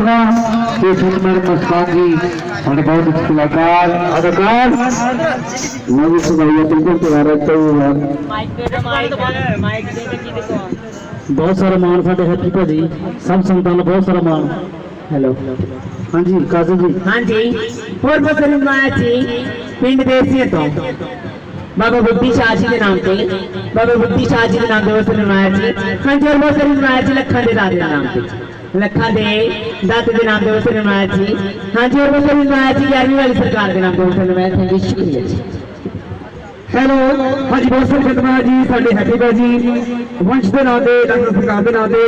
ਨੂੰ ਲਿਖਾ ਸੁਨਮਰ ਮਸਤਾਨ ਜੀ ਸਾਡੇ ਬਹੁਤ ਅੱਛੇ ਕਲਾਕਾਰ ਅਦਾਕਾਰ ਮੈਂ ਵੀ ਸੁਣਾਇਆ ਬਿਲਕੁਲ ਤੁਹਾਰਾ ਚਾਹੀਦਾ ਮਾਈਕ ਬਹੁਤ ਸਾਰਾ ਮਾਣ ਸਾਡੇ ਹੈਪੀ ਭਾਜੀ। ਸਭ ਸੰਤਾਂ ਨੂੰ ਬਹੁਤ ਸਾਰਾ ਮਾਨ ਹੈਲੋ। ਹਾਂਜੀ। ਕਾਜ਼ੀ ਜੀ ਹਾਂਜੀ ਹੋਰ ਬਸਰ ਮਾਇਆ ਜੀ ਪਿੰਡ ਦੇਸੀਏ ਤੋਂ। ਬਾਬਾ ਬੁੱਧੀ ਸ਼ਾਹ ਜੀ ਦੇ ਨਾਮ ਤੇ, ਬਾਬਾ ਬੁੱਧੀ ਸ਼ਾਹ ਜੀ ਦੇ ਨਾਮ ਤੇ ਬਸਰ ਮਾਇਆ ਜੀ ਹਾਂਜੀ ਹੋਰ ਬਸਰ ਮਾਇਆ ਜੀ ਲੱਖਾਂ ਦੇ ਦਾਤੇ ਦੇ ਨਾਮ ਤੇ। ਲੱਖਾਂ ਦੇ ਦਾਤੇ ਦੇ ਨਾਮ ਤੇ ਬਸਰ ਮਾਇਆ ਜੀ ਹਾਂਜੀ ਹੋਰ ਬਸਰ ਮਾਇਆ ਜੀ 11ਵੀਂ ਵਾਲੀ ਸਰਕਾਰ ਦੇ ਨਾਮ ਤੇ ਬਸਰ ਮਾਇਆ ਥੈਂਕ ਯੂ ਸ਼ੁਕਰੀਆ ਜੀ। ਹੈਲੋ, ਹਾਂਜੀ, ਬਹੁਤ ਸਾਰੇ ਖਤਮਾ ਜੀ, ਸਾਡੇ ਹੈਪੀ ਭਾਜੀ ਵੰਸ਼ ਦੇ ਨਾਂ ਤੇ, ਡਾਕਟਰ ਸਰਕਾਰ ਦੇ ਨਾਂ ਤੇ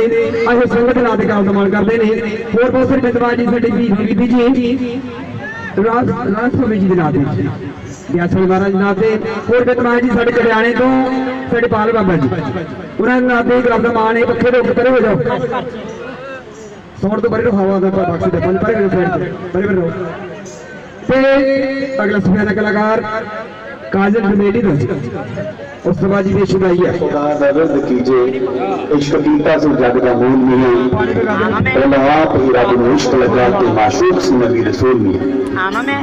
ਅਸੀਂ ਸੰਗਤ ਦੇ ਨਾਂ ਤੇ ਕਾਲ ਮਾਨ ਕਰਦੇ ਨੇ। ਹੋਰ ਬਹੁਤ ਸਾਰੇ ਖਤਮਾ ਜੀ, ਸਾਡੇ ਬੀਬੀ ਜੀ, ਰਾਜ ਰਾਜ ਸਵਾਮੀ ਜੀ ਦੇ ਨਾਂ ਤੇ। ਬਿਆਸਲ ਮਹਾਰਾਜ ਨਾਲ ਤੇ ਹੋਰ ਜੀ ਸਾਡੇ ਕੜਿਆਣੇ ਤੋਂ ਸਾਡੇ ਪਾਲ ਬਾਬਾ ਜੀ। ਉਹਨਾਂ ਨਾਲ ਦੇ ਗ੍ਰਾਮ ਦਾ ਮਾਨ ਇਹ ਪੱਖੇ ਦੇ ਉੱਪਰ ਹੋ ਜਾਓ। ਸੌਣ ਤੋਂ ਬਰੇ ਹਵਾ ਦਾ ਬਖਸ਼ ਦੇ ਪੰਜ ਪਰੇ ਮੇਰੇ ਫਰੈਂਡ ਬਰੇ ਬਰੇ ਤੇ ਅਗਲਾ ਸਫਿਆ ਦਾ ਕਲਾਕਾਰ ਕਾਜ਼ਲ ਜਮੇਲੀ ਦਾ ਉਸ ਤੋਂ ਬਾਅਦ ਜੀ ਸ਼ੁਭਾਈ ਹੈ। ਖੁਦਾ ਦਾ ਕੀਜੇ ਇਸ਼ਕ ਕੀਤਾ ਸੋ ਜਗ ਦਾ ਮੂਲ ਨਹੀਂ ਹੈ। ਆਪ ਹੀ ਰੱਬ ਤੇ ਮਾਸ਼ੂਕ ਸੀ ਰਸੂਲ ਨਹੀਂ ਆਮਾ ਮੈਂ